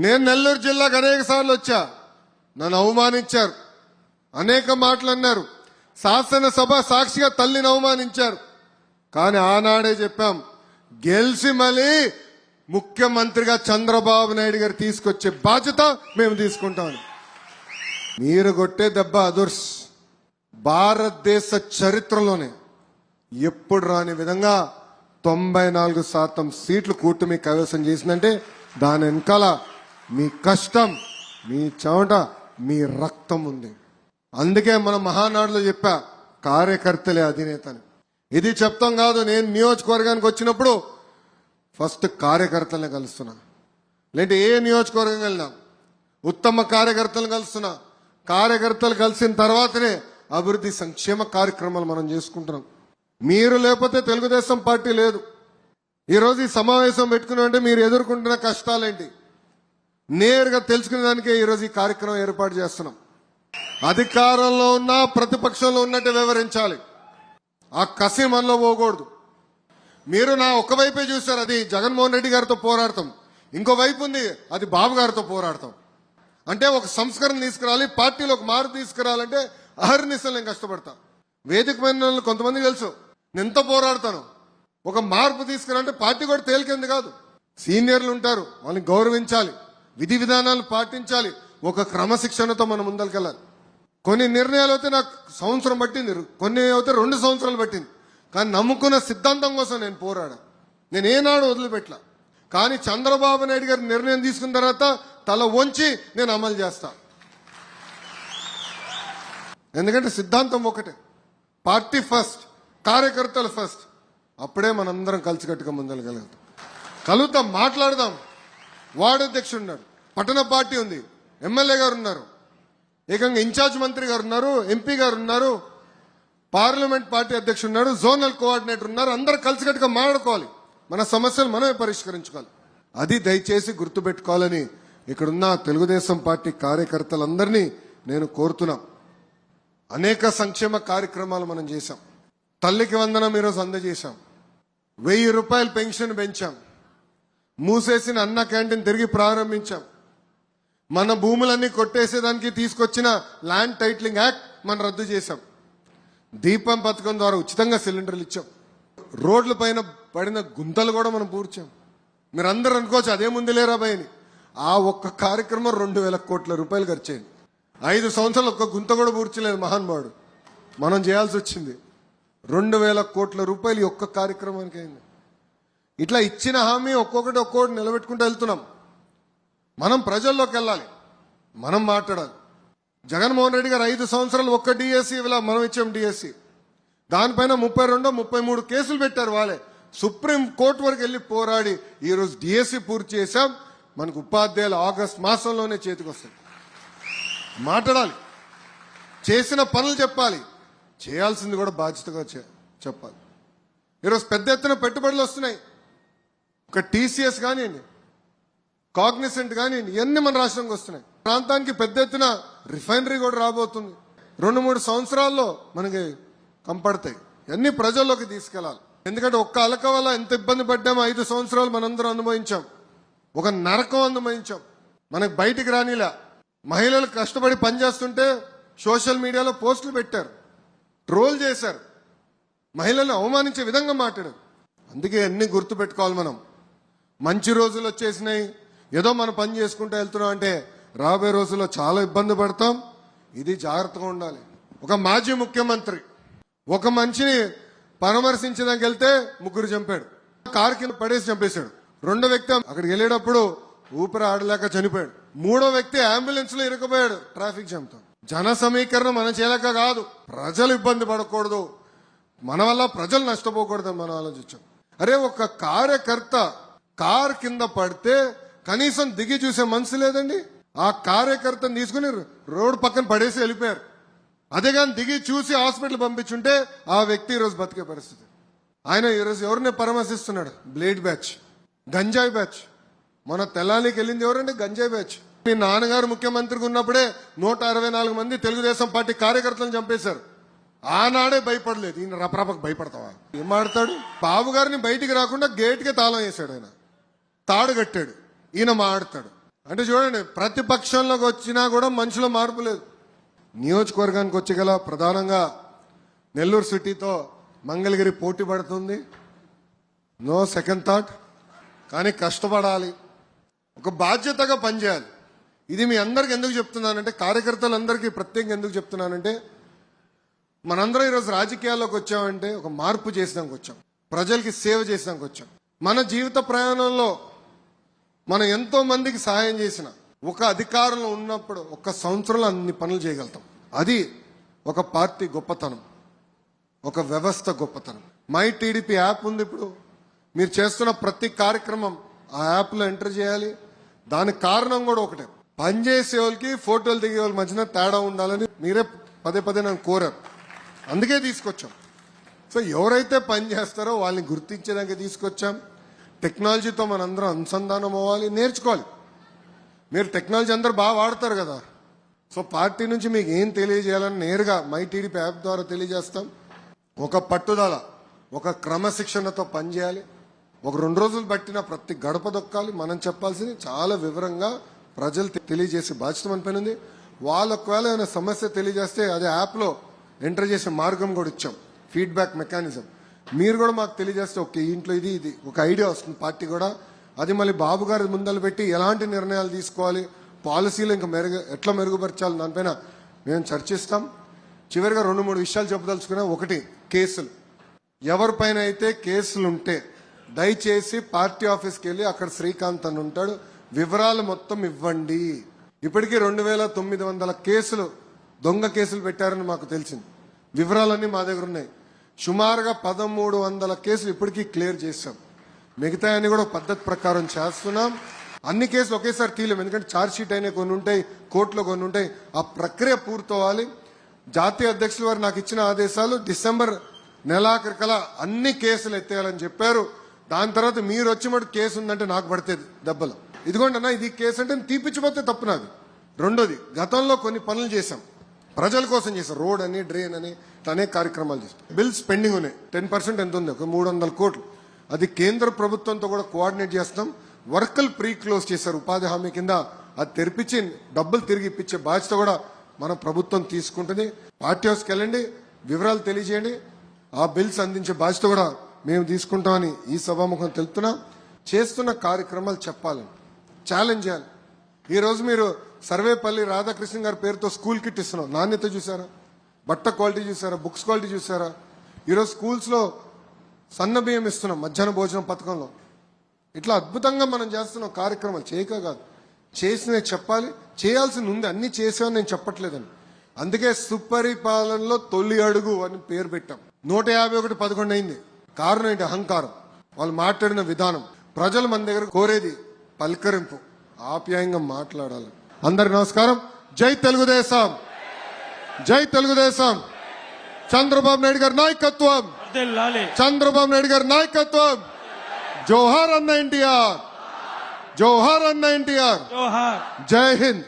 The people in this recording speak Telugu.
నేను నెల్లూరు జిల్లాకు అనేక సార్లు వచ్చా. నన్ను అవమానించారు. అనేక మాటలు అన్నారు. శాసనసభ సాక్షిగా తల్లిని అవమానించారు. కానీ ఆనాడే చెప్పాం గెలిచి మళ్ళీ ముఖ్యమంత్రిగా చంద్రబాబు నాయుడు గారు తీసుకొచ్చే బాధ్యత మేము తీసుకుంటాం మీరు కొట్టే దెబ్బ అదుర్స్. భారతదేశ చరిత్రలోనే ఎప్పుడు రాని విధంగా తొంభై నాలుగు శాతం సీట్లు కూటమి కైవసం చేసిందంటే దాని వెనకాల మీ కష్టం మీ చెమట మీ రక్తం ఉంది. అందుకే మన మహానాడులో చెప్పా కార్యకర్తలే అధినేతని ఇది చెప్తాం కాదు నేను నియోజకవర్గానికి వచ్చినప్పుడు ఫస్ట్ కార్యకర్తలను కలుస్తున్నా. లేదంటే ఏ నియోజకవర్గం వెళ్ళినా ఉత్తమ కార్యకర్తలను కలుస్తున్నా. కార్యకర్తలు కలిసిన తర్వాతనే అభివృద్ధి సంక్షేమ కార్యక్రమాలు మనం చేసుకుంటున్నాం. మీరు లేకపోతే తెలుగుదేశం పార్టీ లేదు. ఈరోజు ఈ సమావేశం పెట్టుకున్నామంటే మీరు ఎదుర్కొంటున్న కష్టాలేంటి? నేరుగా తెలుసుకునే దానికే ఈరోజు ఈ కార్యక్రమం ఏర్పాటు చేస్తున్నాం. అధికారంలో ఉన్నా ప్రతిపక్షంలో ఉన్నట్టు వివరించాలి ఆ కసి మనలో పోకూడదు. మీరు నా ఒక వైపే చూశారు అది జగన్మోహన్ రెడ్డి గారితో పోరాడతాం. ఇంకో వైపు ఉంది అది బాబు గారితో పోరాడతాం. అంటే ఒక సంస్కరణ తీసుకురావాలి పార్టీలో ఒక మార్పు తీసుకురావాలంటే అహర్నిశలు నేను కష్టపడతా. వేదిక మీద కొంతమంది తెలుసు నేను ఎంత పోరాడతాను. ఒక మార్పు తీసుకురాలంటే పార్టీ కూడా తేలికేంది కాదు. సీనియర్లు ఉంటారు వాళ్ళని గౌరవించాలి. విధి విధానాలు పాటించాలి. ఒక క్రమశిక్షణతో మనం ముందరికెళ్ళాలి. కొన్ని నిర్ణయాలు అయితే నాకు సంవత్సరం పట్టింది. కొన్ని అయితే రెండు సంవత్సరాలు పట్టింది. కానీ నమ్ముకున్న సిద్ధాంతం కోసం నేను పోరాడా? నేను ఏనాడు వదిలిపెట్టలా. కానీ చంద్రబాబు నాయుడు గారి నిర్ణయం తీసుకున్న తర్వాత తల వంచి నేను అమలు చేస్తా. ఎందుకంటే సిద్ధాంతం ఒకటే. పార్టీ ఫస్ట్ కార్యకర్తలు ఫస్ట్. అప్పుడే మనందరం కలిసికట్టుగా ముందరగలుగుతాం కలుగుతాం మాట్లాడదాం. వార్డు అధ్యక్షుడు ఉన్నాడు. పట్టణ పార్టీ ఉంది. ఎమ్మెల్యే గారు ఉన్నారు. ఏకంగా ఇన్ఛార్జ్ మంత్రి గారు ఉన్నారు ఎంపీ గారు ఉన్నారు పార్లమెంట్ పార్టీ అధ్యక్షుడు ఉన్నారు జోనల్ కోఆర్డినేటర్ ఉన్నారు. అందరూ కలిసికట్టుగా మాట్లాడుకోవాలి. మన సమస్యలు మనమే పరిష్కరించుకోవాలి. అది దయచేసి గుర్తుపెట్టుకోవాలని ఇక్కడున్న తెలుగుదేశం పార్టీ కార్యకర్తలందరినీ నేను కోరుతున్నా. అనేక సంక్షేమ కార్యక్రమాలు మనం చేశాం. తల్లికి వందనం ఈరోజు అందజేశాం. వెయ్యి రూపాయలు పెన్షన్ పెంచాం. మూసేసిన అన్న క్యాంటీన్ తిరిగి ప్రారంభించాం. మన భూములన్నీ కొట్టేసేదానికి తీసుకొచ్చిన ల్యాండ్ టైటిలింగ్ యాక్ట్ మనం రద్దు చేశాం. దీపం పథకం ద్వారా ఉచితంగా సిలిండర్లు ఇచ్చాం. రోడ్ల పైన పడిన గుంతలు కూడా మనం పూర్చాం మీరు అనుకోవచ్చు అదే ముందు లేరా భయని. ఆ ఒక్క కార్యక్రమం రెండు వేల కోట్ల రూపాయలు ఖర్చు అయింది ఐదు సంవత్సరాలు ఒక్క గుంత కూడా పూడ్చలేదు మహానుభావుడు. మనం చేయాల్సి వచ్చింది. రెండు వేల కోట్ల రూపాయలు ఒక్క కార్యక్రమానికి అయింది ఇట్లా ఇచ్చిన హామీ ఒక్కొక్కటి ఒక్కొక్కటి నిలబెట్టుకుంటూ వెళ్తున్నాం. మనం ప్రజల్లోకి వెళ్ళాలి. మనం మాట్లాడాలి. జగన్మోహన్ రెడ్డి గారు ఐదు సంవత్సరాలు ఒక్క డిఎస్సి ఇలా మనం ఇచ్చాం డిఎస్సి దానిపైన ముప్పై రెండో ముప్పై మూడు కేసులు పెట్టారు వాళ్ళే. సుప్రీం కోర్టు వరకు వెళ్ళి పోరాడి ఈరోజు డిఎస్సి పూర్తి చేశాం. మనకు ఉపాధ్యాయులు ఆగస్ట్ మాసంలోనే చేతికి మాట్లాడాలి. చేసిన పనులు చెప్పాలి. చేయాల్సింది కూడా బాధ్యతగా చెప్పాలి. ఈరోజు పెద్ద ఎత్తున పెట్టుబడులు వస్తున్నాయి. ఒక టీసీఎస్ కానివ్వండి. కాగ్నిసెంట్ కానీ ఇవన్నీ మన రాష్ట్రంకి వస్తున్నాయి. ప్రాంతానికి పెద్ద ఎత్తున రిఫైనరీ కూడా రాబోతుంది. రెండు మూడు సంవత్సరాల్లో మనకి కంపడతాయి. ఇవన్నీ ప్రజల్లోకి తీసుకెళ్ళాలి. ఎందుకంటే ఒక్క అలక వల్ల ఎంత ఇబ్బంది పడ్డామో ఐదు సంవత్సరాలు మనందరం అనుభవించాం. ఒక నరకం అనుభవించాం. మనకు బయటికి రానిలా. మహిళలు కష్టపడి పనిచేస్తుంటే సోషల్ మీడియాలో పోస్టులు పెట్టారు. ట్రోల్ చేశారు. మహిళలను అవమానించే విధంగా మాట్లాడారు. అందుకే అన్ని గుర్తు పెట్టుకోవాలి మనం. మంచి రోజులు వచ్చేసినాయి. ఏదో మనం పని చేసుకుంటూ వెళ్తున్నాం అంటే రాబోయే రోజుల్లో చాలా ఇబ్బంది పడతాం. ఇది జాగ్రత్తగా ఉండాలి. ఒక మాజీ ముఖ్యమంత్రి ఒక మనిషిని పరామర్శించడానికి వెళ్తే ముగ్గురు చంపాడు. కారు కింద పడేసి చంపేశాడు. రెండో వ్యక్తి అక్కడికి వెళ్ళేటప్పుడు ఊపిరి ఆడలేక చనిపోయాడు. మూడో వ్యక్తి అంబులెన్స్లో ఇరుకుపోయాడు ట్రాఫిక్ జామ్తో జన సమీకరణ మనం చేయలేక కాదు. ప్రజలు ఇబ్బంది పడకూడదు. మన వల్ల ప్రజలు నష్టపోకూడదని మనం ఆలోచించాం. అరే ఒక కార్యకర్త కార్ కింద పడితే కనీసం దిగి చూసే మనసు లేదండి. ఆ కార్యకర్తను తీసుకుని రోడ్డు పక్కన పడేసి వెళ్ళిపోయారు. అదే కానీ దిగి చూసి హాస్పిటల్ పంపించుంటే ఆ వ్యక్తి ఈరోజు బతికే పరిస్థితి. ఆయన ఈరోజు ఎవరిని పరామర్శిస్తున్నాడు? Blade batch. గంజాయి బ్యాచ్. మన తెల్లానికి వెళ్ళింది ఎవరండి? గంజాయి బ్యాచ్. మీ నాన్నగారు ముఖ్యమంత్రిగా ఉన్నప్పుడే నూట అరవై నాలుగు మంది తెలుగుదేశం పార్టీ కార్యకర్తలను చంపేశారు. ఆనాడే భయపడలేదు. ఈయన రపరపకు భయపడతావా? ఏం ఆడతాడు బాబు గారిని బయటికి రాకుండా గేట్కే తాళం వేశాడు ఆయన. తాడు కట్టాడు. ఈయన మాడతాడు. అంటే చూడండి ప్రతిపక్షంలోకి వచ్చినా కూడా మనుషులు మార్పు లేదు. నియోజకవర్గానికి వచ్చి గల ప్రధానంగా నెల్లూరు సిటీతో మంగళగిరి పోటీ పడుతుంది. No second thought. కానీ కష్టపడాలి. ఒక బాధ్యతగా పనిచేయాలి. ఇది మీ అందరికి ఎందుకు చెప్తున్నానంటే కార్యకర్తలందరికీ ప్రత్యేకంగా ఎందుకు చెప్తున్నానంటే మనందరం ఈరోజు రాజకీయాల్లోకి వచ్చామంటే ఒక మార్పు చేసినాక వచ్చాం. ప్రజలకి సేవ చేసినాక వచ్చాం. మన జీవిత ప్రయాణంలో మనం ఎంతో మందికి సహాయం చేసిన ఒక అధికారంలో ఉన్నప్పుడు ఒక సంవత్సరంలో అన్ని పనులు చేయగలుగుతాం. అది ఒక పార్టీ గొప్పతనం. ఒక వ్యవస్థ గొప్పతనం. మై టీడీపీ యాప్ ఉంది ఇప్పుడు. మీరు చేస్తున్న ప్రతి కార్యక్రమం ఆ యాప్లో ఎంటర్ చేయాలి. దానికి కారణం కూడా ఒకటే. పనిచేసే వాళ్ళకి ఫోటోలు దిగే వాళ్ళ మధ్యన తేడా ఉండాలని మీరే పదే పదే నన్ను కోరారు. అందుకే తీసుకొచ్చాం. సో ఎవరైతే పని చేస్తారో వాళ్ళని గుర్తించేదానికి తీసుకొచ్చాం. టెక్నాలజీతో మనందరం అనుసంధానం అవ్వాలి నేర్చుకోవాలి. మీరు టెక్నాలజీ అందరూ బాగా వాడతారు కదా. సో పార్టీ నుంచి మీకు ఏం తెలియజేయాలని నేరుగా మై టీడీపీ యాప్ ద్వారా తెలియజేస్తాం. ఒక పట్టుదల ఒక క్రమశిక్షణతో పనిచేయాలి. ఒక రెండు రోజులు పట్టిన ప్రతి గడప దొక్కాలి. మనం చెప్పాల్సింది చాలా వివరంగా ప్రజలు తెలియజేసే బాధ్యత మన పైన ఉంది. వాళ్ళు ఒకవేళ ఏమైనా సమస్య తెలియజేస్తే అదే యాప్లో ఎంటర్ చేసే మార్గం కూడా ఇచ్చాం. Feedback mechanism. మీరు కూడా మాకు తెలియజేస్తే ఓకే ఇంట్లో ఇది ఇది ఒక ఐడియా వస్తుంది పార్టీ కూడా. అది మళ్ళీ బాబు గారి ముందలు పెట్టి ఎలాంటి నిర్ణయాలు తీసుకోవాలి పాలసీలు ఇంకా మెరుగు ఎట్లా మెరుగుపరచాలి దానిపైన మేము చర్చిస్తాం. చివరిగా రెండు మూడు విషయాలు చెప్పదలుచుకున్నా ఒకటి కేసులు. ఎవరిపైన అయితే కేసులు ఉంటే దయచేసి పార్టీ ఆఫీస్కి వెళ్ళి అక్కడ శ్రీకాంత్ అని ఉంటాడు వివరాలు మొత్తం ఇవ్వండి. ఇప్పటికీ రెండు వేల తొమ్మిది వందల కేసులు దొంగ కేసులు పెట్టారని మాకు తెలిసింది. వివరాలన్నీ మా దగ్గర ఉన్నాయి. సుమారుగా పదమూడు వందల కేసులు ఇప్పటికీ క్లియర్ చేశాం. మిగతా అన్ని కూడా పద్ధతి ప్రకారం చేస్తున్నాం. అన్ని కేసులు ఒకేసారి తీయలేము ఎందుకంటే ఛార్జ్ షీట్ అయినా కొన్ని ఉంటాయి కోర్టులో కొన్ని ఉంటాయి. ఆ ప్రక్రియ పూర్తవ్వాలి. జాతీయ అధ్యక్షుల వారు నాకు ఇచ్చిన ఆదేశాలు డిసెంబర్ నెలాఖరికలా అన్ని కేసులు ఎత్తేయాలని చెప్పారు. దాని తర్వాత మీరు వచ్చి మటు కేసు ఉందంటే నాకు పడితే దెబ్బలు. ఇదిగోండి అన్న ఇది కేసు అంటే తీపిచ్చిపోతే తప్పు నాది. రెండోది గతంలో కొన్ని పనులు చేశాం. ప్రజల కోసం చేశారు రోడ్ అని డ్రైన్ అని అనేక కార్యక్రమాలు చేశారు బిల్స్ పెండింగ్ ఉన్నాయి. టెన్ పర్సెంట్ ఎంత ఉంది? ఒక మూడు వందల కోట్లు. అది కేంద్ర ప్రభుత్వంతో కూడా కోఆర్డినేట్ చేస్తాం. వర్కల్ ప్రీ క్లోజ్ చేశారు ఉపాధి హామీ కింద. అది తెరిపించి డబ్బులు తిరిగి ఇప్పించే బాధ్యత కూడా మన ప్రభుత్వం తీసుకుంటుంది. పార్టీ హౌస్కి వెళ్ళండి. వివరాలు తెలియజేయండి. ఆ బిల్స్ అందించే బాధ్యత కూడా మేము తీసుకుంటామని ఈ సభాముఖం తెలుపుతున్నాం. చేస్తున్న కార్యక్రమాలు చెప్పాలని ఛాలెంజ్ చేయాలి. ఈరోజు మీరు సర్వేపల్లి రాధాకృష్ణ గారి పేరుతో స్కూల్ కిట్ ఇస్తున్నాం. నాణ్యత చూసారా బట్ట క్వాలిటీ చూసారా బుక్స్ క్వాలిటీ చూసారా ఈరోజు స్కూల్స్లో సన్న బియ్యం ఇస్తున్నాం మధ్యాహ్న భోజనం పథకంలో. ఇట్లా అద్భుతంగా మనం చేస్తున్నాం కార్యక్రమాలు చేయక కాదు. చేసినవి చెప్పాలి. చేయాల్సింది ఉంది. అన్ని చేసామని నేను చెప్పట్లేదని. అందుకే సుపరిపాలనలో తొలి అడుగు అని పేరు పెట్టాం. నూట యాభై ఒకటి పదకొండు అయింది. కారణం ఏంటి? అహంకారం. వాళ్ళు మాట్లాడిన విధానం. ప్రజలు మన దగ్గర కోరేది పలకరింపు. ఆప్యాయంగా మాట్లాడాలి. అందరికి నమస్కారం. జై తెలుగుదేశం. జై తెలుగుదేశం. చంద్రబాబు నాయుడు గారి నాయకత్వం. చంద్రబాబు నాయుడు గారి నాయకత్వం. జోహార్ అన్న ఎన్టీఆర్. జోహార్ అన్న ఎన్టీఆర్. జోహార్. జై హింద్.